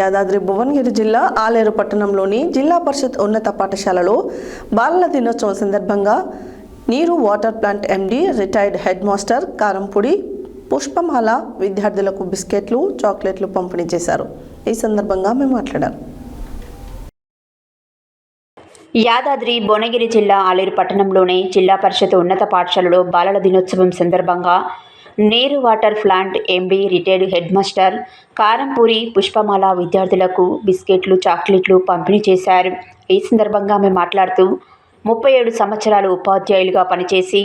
యాదాద్రి భువనగిరి జిల్లా ఆలేరు పట్టణంలోని జిల్లా పరిషత్ ఉన్నత పాఠశాలలో బాలల దినోత్సవం సందర్భంగా నీరు water plant MD retired head master Karampudi Pushpamala విద్యార్థులకు బిస్కెట్లు చాక్లెట్లు పంపిణీ చేశారు. ఈ సందర్భంగా మేము మాట్లాడారు. యాదాద్రి భువనగిరి జిల్లా ఆలేరు పట్టణంలోని జిల్లా పరిషత్ ఉన్నత పాఠశాలలో బాలల దినోత్సవం సందర్భంగా నీరు water plant MB retired head master Karampuri Pushpamala విద్యార్థులకు బిస్కెట్లు చాక్లెట్లు పంపిణీ చేశారు. ఈ సందర్భంగా మేము మాట్లాడుతూ ముప్పై ఏడు సంవత్సరాలు ఉపాధ్యాయులుగా పనిచేసి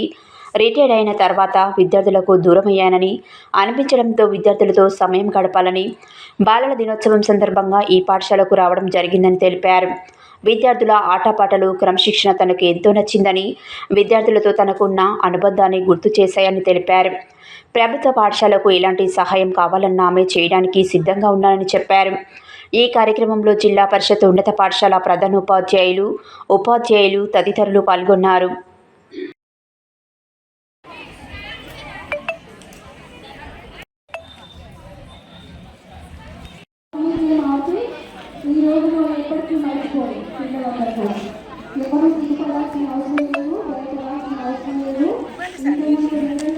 రిటైర్డ్ అయిన తర్వాత విద్యార్థులకు దూరమయ్యానని అనిపించడంతో విద్యార్థులతో సమయం గడపాలని బాలల దినోత్సవం సందర్భంగా ఈ పాఠశాలకు రావడం జరిగిందని తెలిపారు. విద్యార్థుల ఆటపాటలు క్రమశిక్షణ తనకు ఎంతో నచ్చిందని విద్యార్థులతో తనకున్న అనుబంధాన్ని గుర్తు చేశాయని తెలిపారు. ప్రభుత్వ పాఠశాలకు ఎలాంటి సహాయం కావాలన్నా ఆమె చేయడానికి సిద్ధంగా ఉన్నానని చెప్పారు. ఈ కార్యక్రమంలో జిల్లా పరిషత్ ఉన్నత పాఠశాల ప్రధానోపాధ్యాయులు ఉపాధ్యాయులు తదితరులు పాల్గొన్నారు. ఈ రోజు మనం ఎప్పటికీ మర్చిపోయి పిల్లలందరూ కూడా ఎవరు తీసుకోవాల్సిన అవసరం లేదు బయట రావాల్సిన అవసరం లేదు. ఇంకేమంటే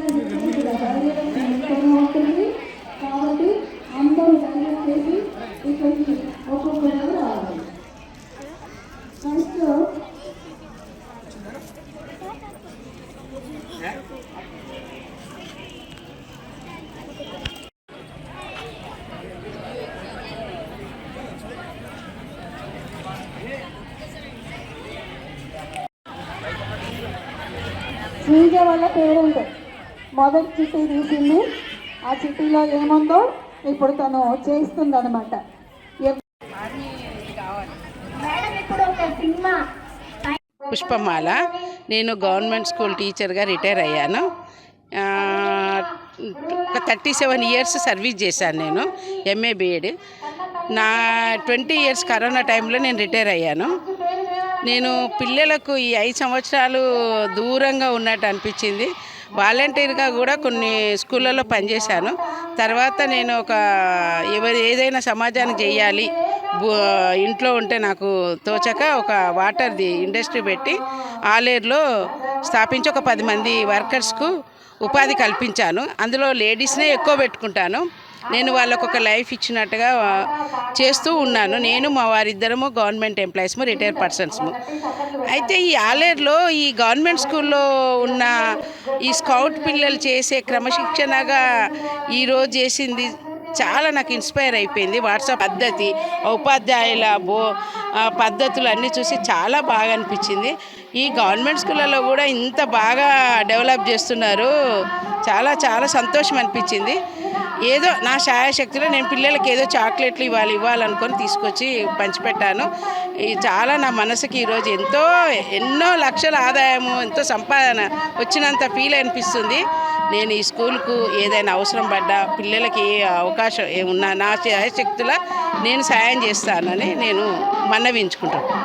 శ్రీజ వాళ్ళ పేరెంట్ మొదటి చిట్టి తీసింది. ఆ చిట్టిలో ఏముందో ఇప్పుడు తను చేస్తుంది అనమాట మేడం ఇప్పుడు ఒక సినిమా. పుష్పమాల. నేను గవర్నమెంట్ స్కూల్ టీచర్గా రిటైర్ అయ్యాను. ఆ, ఒక థర్టీ సెవెన్ ఇయర్స్ సర్వీస్ చేశాను నేను ఎంఏ బీఎడ్ నా ట్వంటీ ఇయర్స్ కరోనా టైంలో నేను రిటైర్ అయ్యాను. నేను పిల్లలకు ఈ ఐదు సంవత్సరాలు దూరంగా ఉన్నట్టు అనిపించింది. వాలంటీర్గా కూడా కొన్ని స్కూళ్ళలో పనిచేశాను. తర్వాత నేను ఒక ఎవరు ఏదైనా సమాజానికి చేయాలి ఇంట్లో ఉంటే నాకు తోచక ఒక వాటర్ది ఇండస్ట్రీ పెట్టి ఆలేరులో స్థాపించి ఒక పది మంది వర్కర్స్కు ఉపాధి కల్పించాను. అందులో లేడీస్నే ఎక్కువ పెట్టుకుంటాను. నేను వాళ్ళకు ఒక లైఫ్ ఇచ్చినట్టుగా చేస్తూ ఉన్నాను. నేను మా వారిద్దరము గవర్నమెంట్ ఎంప్లాయీస్ము రిటైర్ పర్సన్స్ము అయితే ఈ ఆలేరులో ఈ గవర్నమెంట్ స్కూల్లో ఉన్న ఈ స్కౌట్ పిల్లలు చేసే క్రమశిక్షణగా ఈరోజు చేసింది చాలా నాకు ఇన్స్పైర్ అయిపోయింది. వాట్సాప్ పద్ధతి ఉపాధ్యాయుల బో పద్ధతులు అన్నీ చూసి చాలా బాగా అనిపించింది. ఈ గవర్నమెంట్ స్కూళ్ళలో కూడా ఇంత బాగా డెవలప్ చేస్తున్నారు. చాలా చాలా సంతోషం అనిపించింది. ఏదో నా శాయశక్తిలో నేను పిల్లలకి ఏదో చాక్లెట్లు ఇవ్వాలి ఇవ్వాలనుకొని తీసుకొచ్చి పంచిపెట్టాను. ఇది చాలా నా మనసుకి ఈరోజు ఎంతో ఎన్నో లక్షల ఆదాయము ఎంతో సంపాదన వచ్చినంత ఫీల్ అనిపిస్తుంది. నేను ఈ స్కూల్కు ఏదైనా అవసరం పడ్డా పిల్లలకి ఏ అవకాశం ఏ ఉన్నా నా శాయశక్తుల నేను సాయం చేస్తానని నేను మన్నవించుకుంటాను